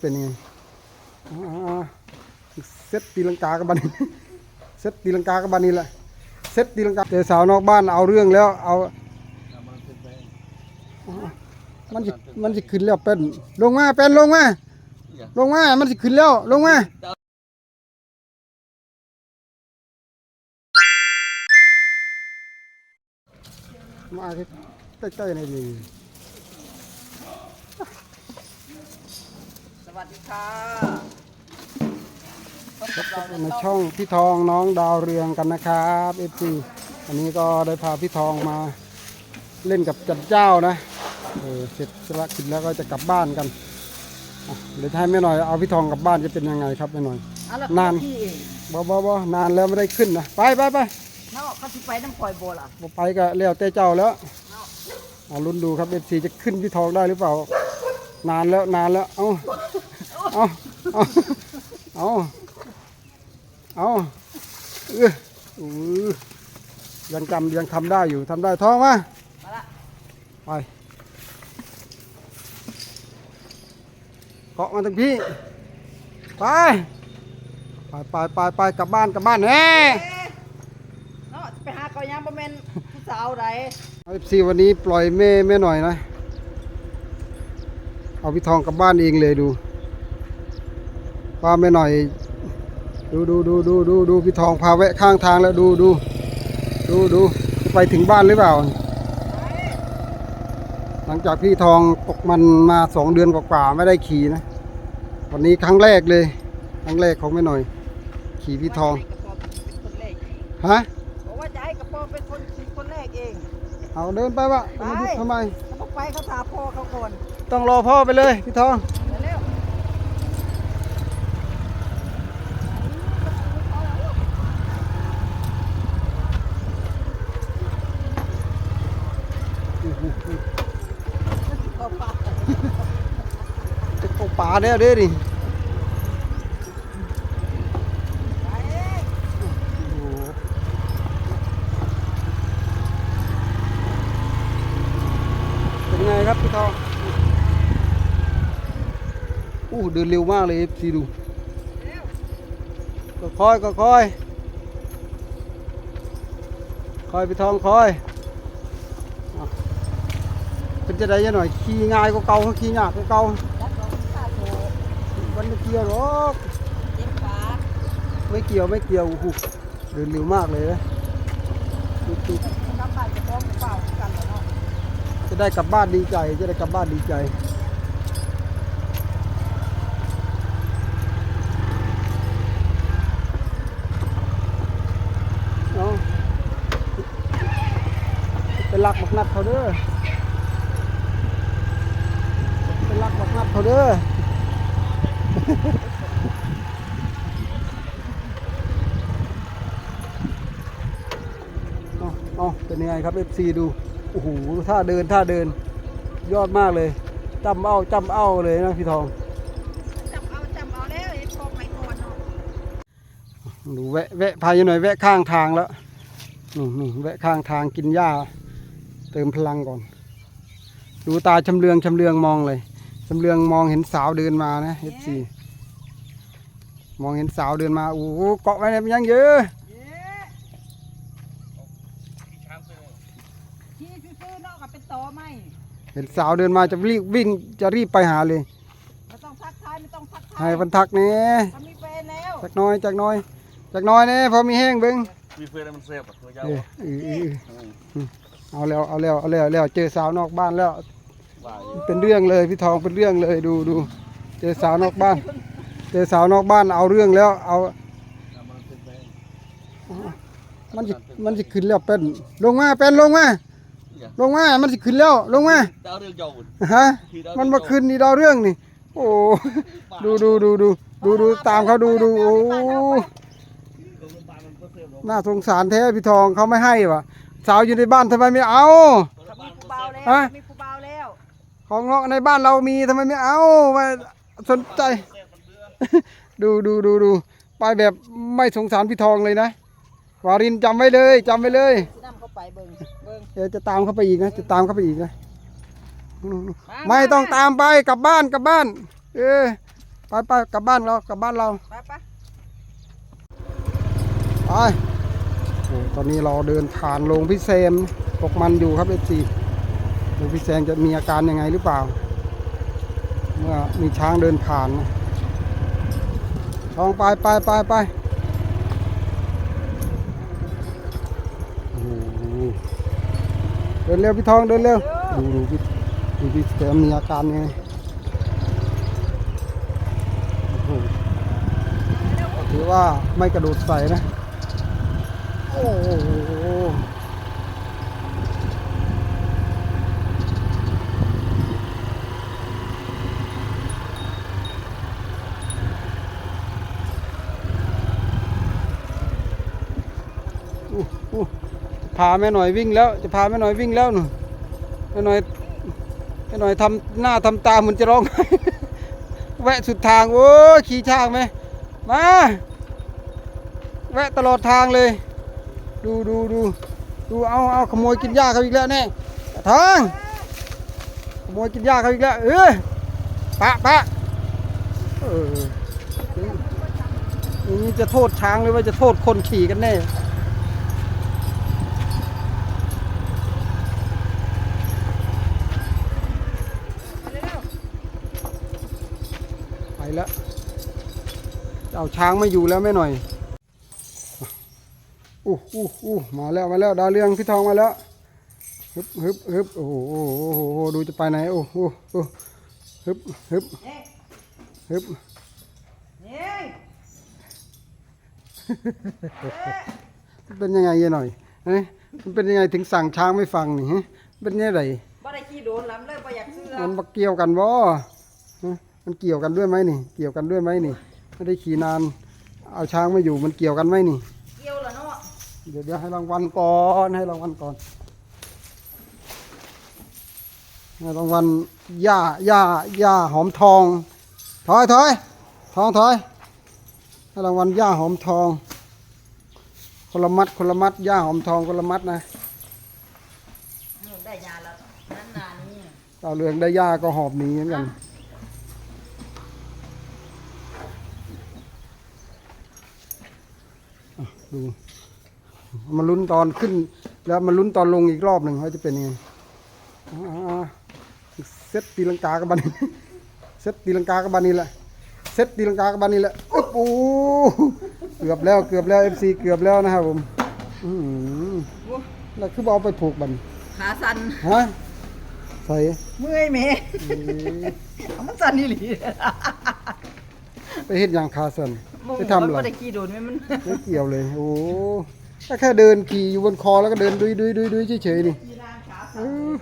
เป็นยังไงเซตตีลังกากับบันนี้เซตตีลังกากับบันนี้แหละเซตตีลังกาเจอสาวนอกบ้านเอาเรื่องแล้วเอา มันมันสิขึ้นแล้วเป็นลงมาเป็นลงมาลงมา มันสิขึ้นแล้วลงมามาใกล้ๆในนี้ วัสดีค่ะในช่องพี่ทองน้องดาวเรืองกันนะครับเอฟซีอันนี้ก็ได้พาพี่ทองมาเล่นกับจัดเจ้านะเออเสร็จธุระกิจแล้วก็จะกลับบ้านกันอะเดี๋ยวให้แม่หน่อยเอาพี่ทองกลับบ้านจะเป็นยังไงครับแม่หน่อย เอาละนาน พี่เองบ่บ่บ่นานแล้วไม่ได้ขึ้นนะไปไปไปเนาะเขาสิไปน้ำปล่อยโบล่ะบ่ไปก็แล้วแต่เจ้าแล้วเอาลุ้นดูครับเอฟซีจะขึ้นพี่ทองได้หรือเปล่า นานแล้วนานแล้วเอา เอาเอาเอาเอออือยังจำยังทำได้อยู่ทำได้ท้องมามาละไปเกาะมาทั้งพี่ไปไปไปไปไปกลับบ้านกลับบ้านแน่เอ๊ะเนาะไปหาเกายังบ่แม่นผู้สาวใดเอฟซีวันนี้ปล่อยแม่แม่หน่อยนะ เอาพี่ทองกลับบ้านเองเลยดู ว่าแม่หน่อย ดูดูดูดูดูดูพี่ทองพาแวะข้างทางแล้วดูดูดูดูจะไปถึงบ้านหรือเปล่า หลังจากพี่ทองตกมันมาสองเดือนกว่าๆไม่ได้ขี่นะ วันนี้ครั้งแรกเลย ครั้งแรกของแม่หน่อย ขี่พี่ทองว่าจะให้กระปอมเป็นคนแรกเองฮะบอกว่าจะให้กระปอมเป็นคนขี่คนแรกเอง เอาเดินไปวะไปมาดูทำไมเขาบอกไปเขาถามพ่อเขาก่อนต้องรอพ่อไปเลยพี่ทอง เร็ว โอ้โห ๆเขาปาก จะเข้าป่าแล้วเด้ดิไปเองโอ้โหเป็นไงครับพี่ทองอู้เดินเร็วมากเลยซีดูก็ค่อยก็ค่อยคอยพี่ทองคอยอเป็นจะได้ยังหน่อย ขี่ง่ายก็เก่าขี่ยากก็เก่า ยัดลงข้าโถ มัน ไม่เกี่ยวหรอกเจ็บขาไม่เกี่ยวไม่เกี่ยวโอ้โหเดินเร็วมากเลยนะดูดูกลับบ้านจะฟ้องเปล่ากันเหรอเนาะจะได้กลับบ้านดีใจ จะได้กลับบ้านดีใจเอาเป็นลักบักนัดเขาเด้อเป็นลักบักนัดเขาเด้อ เอาเอาเป็นยังไงครับ FC ดู โอ้โห ท่าเดิน ท่าเดิน ยอดมากเลยจำเอาจำเอาเลยนะพี่ทองจำเอาจำเอาแล้วเห็นพ่อไปก่อนเนาะดูแวะแวะพายหน่อยแวะข้างทางแล้วนี่นี่แวะข้างทางกินหญ้า เติมพลังก่อน ดูตาชำเลืองชำเลืองมองเลยชำเลืองมองเห็นสาวเดินมานะ FC มองเห็นสาวเดินมาโอ้โหเกาะไว้เนี่ยมันยังเยอะเย้ขี่ซื่อๆเนาะกับเป็นตอไหมเห็นสาวเดินมาจะรีบวิ่งจะรีบไปหาเลยไม่ต้องทักทายไม่ต้องทักทาให้ยพันทักเนี่ยเขามีแฟนแล้วจักหน้อยจักหน้อยจักหน้อยเนี่ยพอมีแห้งเบิ้งมีเพื่อนมันเสียบอะตัวเจ้าเออเออเออเออเอาแล้วเอาแล้วเอาแล้วเอาแล้วเจอสาวนอกบ้านแล้วบ่ายเป็นเรื่องเลยพี่ทองเป็นเรื่องเลยดูดูเจอสาวนอกบ้าน เจอสาวนอกบ้านเอาเรื่องแล้ว เอา มันเป็นไปมันสิมันสิขึ้นแล้วเป็นลงมาเป็นลงมาลงมา มันสิขึ้นแล้วลงมาดาวเรื่องเจ้าบุญฮะมันมาขึ้นนี่ดาวเรื่องนี่ โอ้ดูดูดูดูดูดูตามเขาดูดูโอ้น่าสงสารแท้พี่ทองเขาไม่ให้วะสาวอยู่ในบ้านทำไมไม่เอาเขามีผู้เบาแล้วฮะมีผู้เบาแล้วของเงาะในบ้านเรามีทำไมไม่เอามาสนใจ ดูดูดูดูไปแบบไม่สงสารพี่ทองเลยนะวารินจำไว้เลยจำไว้เลยสินำเข้าไปเบิ่งเบิ่งเดี๋ยวจะตามเข้าไปอีกนะจะตามเข้าไปอีกนะาไม่ต้องตามไปกลับบ้านกลับบ้าน เออไปไปกลับบ้านเรากลับบ้านเราไปไปไปโอ้ตอนนี้เราเดินผ่านโรงพิเศษตกมันอยู่ครับเอฟซีโรงพิเศษจะมีอาการยังไงหรือเปล่า เมื่อมีช้างเดินผ่านนะ ทองไปไปไปไปเดินเร็วพี่ทองเดินเร็วดูดูพี่ดูพี่แกมีอาการไงถือว่าไม่กระโดดใส่นะ โอ้โหอู้อู้ พาแม่หน่อยวิ่งแล้ว จะพาแม่หน่อยวิ่งแล้วหนูแม่หน่อยแม่หน่อยทำหน้าทำตาเหมือนจะร้องไห้แวะสุดทางโอ้ขี่ช้างไหมมาแวะตลอดทางเลย ดูดูดูดูเอาเอาขโมยกินหญ้าเขาอีกแล้วแน่ทางขโมยกินหญ้าเขาอีกแล้วเออปะปะเอออย่างนี้จะโทษช้างหรือว่าจะโทษคนขี่กันแน่ไปแล้วจะ เอาช้างไม่อยู่แล้วแม่หน่อยอู้อู้อู้มาแล้วมาแล้วดาวเรืองพี่ทองมาแล้วฮึบฮึบฮึบโอ้โหโอ้โหโอ้โหดูจะไปไหนโอ้โหโอ้ฮึบฮึบนี่ฮึบนี่มันเป็นยังไงยายหน่อยเอ้ยมันเป็นยังไงถึงสั่งช้างไม่ฟังนี่ฮะเป็นยังไงบ่ได้ขี้โดนล้ำเลยบ่อยากเชื่อมันมาเกี่ยวกันบ่ฮะมันเกี่ยวกันด้วยไหมนี่ เกี่ยวกันด้วยไหมนี่ ไม่ได้ขี่นาน เอาช้างไม่อยู่มันเกี่ยวกันไหมนี่ เกี่ยวแล้วเนาะเดี๋ยวเดี๋ยวให้รางวัลก่อนให้รางวัลก่อนให้รางวัลหญ้าหญ้าหญ้าหอมทอง ถอยถอยทองถอยให้รางวัลหญ้าหอมทอง คนละมัดคนละมัดหญ้าหอมทองคนละมัดนะอืมได้ยาแล้วนั่นนานี่ดาวเรืองได้หญ้าก็หอบหนีเหมือนกันอะ ดูมาลุ้นตอนขึ้น แล้วมาลุ้นตอนลงอีกรอบหนึ่งว่าจะเป็นยังไงอ่าเซตตีลังกากับบันนี้เซตตีลังกากับบันนี้แหละเซตตีลังกากับบันนี้แหละอึ๊บโอ้เกือบแล้วเกือบแล้วเอฟซีเกือบแล้วนะครับผมอืมแล้วคือเอาไปผูกบันขาสั่นฮะใส่เมื่อยแม่เอ้ยมันสั่นนี่หลีไปเฮ็ดหยังคาสัน ไปทำอะไร บ่ได้ขี้โดนแม่มัน ไม่เกี่ยวเลย โอ้ถ้าแค่เดินขี่อยู่บนคอแล้วก็เดินดุยดุยดุยดุยเฉยๆนี่เออ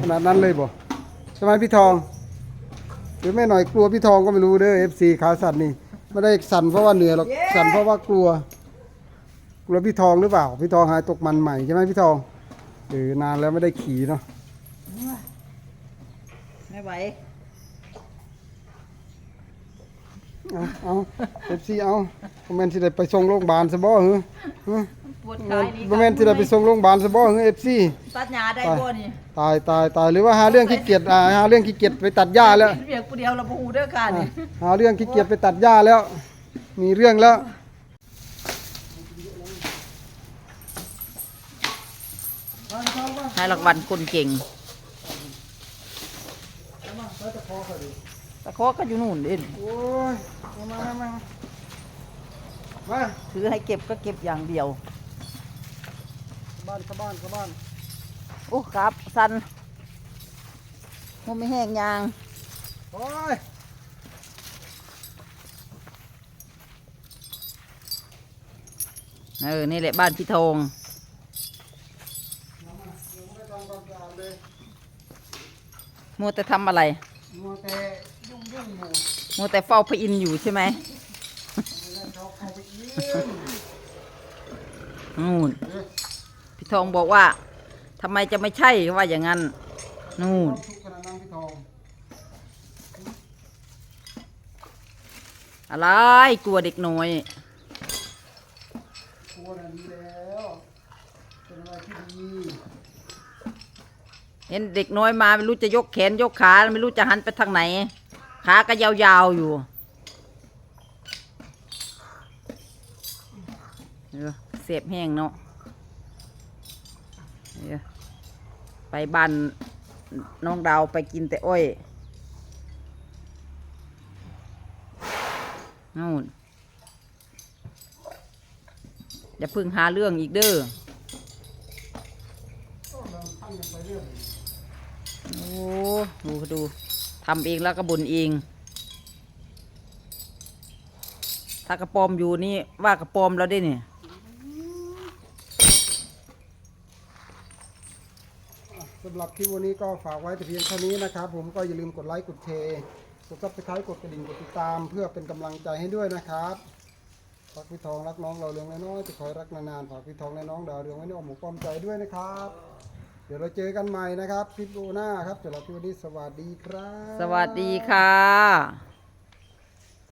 ขนาดนั้นเลยบ่ใช่ไหมพี่ทองหรือแม่หน่อยกลัวพี่ทองก็ไม่รู้เด้อ FC ขาสั่นนี่ไม่ได้สั่นเพราะว่าเหนื่อยหรอกสั่นเพราะว่ากลัว กลัวพี่ทองหรือเปล่า พี่ทองหายตกมันใหม่ใช่ไหมพี่ทองเออนานแล้วไม่ได้ขี่เนาะไม่ไหว เอาเอาเอฟซีเอาบ่แม่นสิได้ไปส่งโรงพยาบาลซะบ่เหรอฮะปวดกายนี่บ่แม่นสิได้ไปส่งโรงพยาบาลซะบ่เหรอเอฟซี ตัดหญ้าได้บ่นี่ตายตายตายหรือว่าหาเรื่องขี้เกียจอ่าหาเรื่องขี้เกียจไปตัดหญ้าแล้วเรียกผู้เดียวเราบ่ฮู้เด้อค่ะนี่ หาเรื่องขี้เกียจไปตัดหญ้าแล้ว มีเรื่องแล้ว ให้รางวัลคนเก่ง ตะโคก็อยู่นู่นเด่นโอ้ยมามามามามาถือให้เก็บก็เก็บอย่างเดียว บ้านเข้าบ้านเข้าบ้านโอ้ครับสันมันไม่แห้งยาง โอ้ยเออ นี่แหละบ้านพี่ทองไม่ทำความสะอาดเลยมัวแต่ทำอะไร มัวแต่ยุ่งยุ่งอยู่ มัวแต่เฝ้าพระอินทร์อยู่ใช่ไหมนู่นพี่ทองบอกว่าทำไมจะไม่ใช่ว่าอย่างนั้น นู่นอะไรกลัวเด็กน้อยกลัวน่ะดีแล้วเป็นอะไรที่ดีเห็นเด็กน้อยมาไม่รู้จะยกแขนยกขาไม่รู้จะหันไปทางไหน ขาก็ยาวๆอยู่เสียบแห้งเนาะไปบ้านน้องดาวไปกินแต่อ้อยนู่นอย่าพึ่งหาเรื่องอีกเด้อโอ้ดูดู ทำเองแล้วก็บ่นเอง ถ้ากระปอมอยู่นี่ว่ากระปอมแล้วได้เนี่ยสำหรับคลิปวันนี้ก็ฝากไว้แต่เพียงเท่านี้นะครับ ผมก็อย่าลืมกดไลค์กดแชร์กดซับสไครต์กดกระดิ่งกดติดตาม เพื่อเป็นกำลังใจให้ด้วยนะครับฝากพี่ทองรักน้องเราเรืองน้อยจะคอยรักนานๆฝากพี่ทองและน้องดาวเรืองไว้ในอ้อมอกอ้อมใจด้วยนะครับ เดี๋ยวเราเจอกันใหม่นะครับคลิปหน้าครับสำหรับคลิปวันนี้สวัสดีครับ สวัสดีค่ะ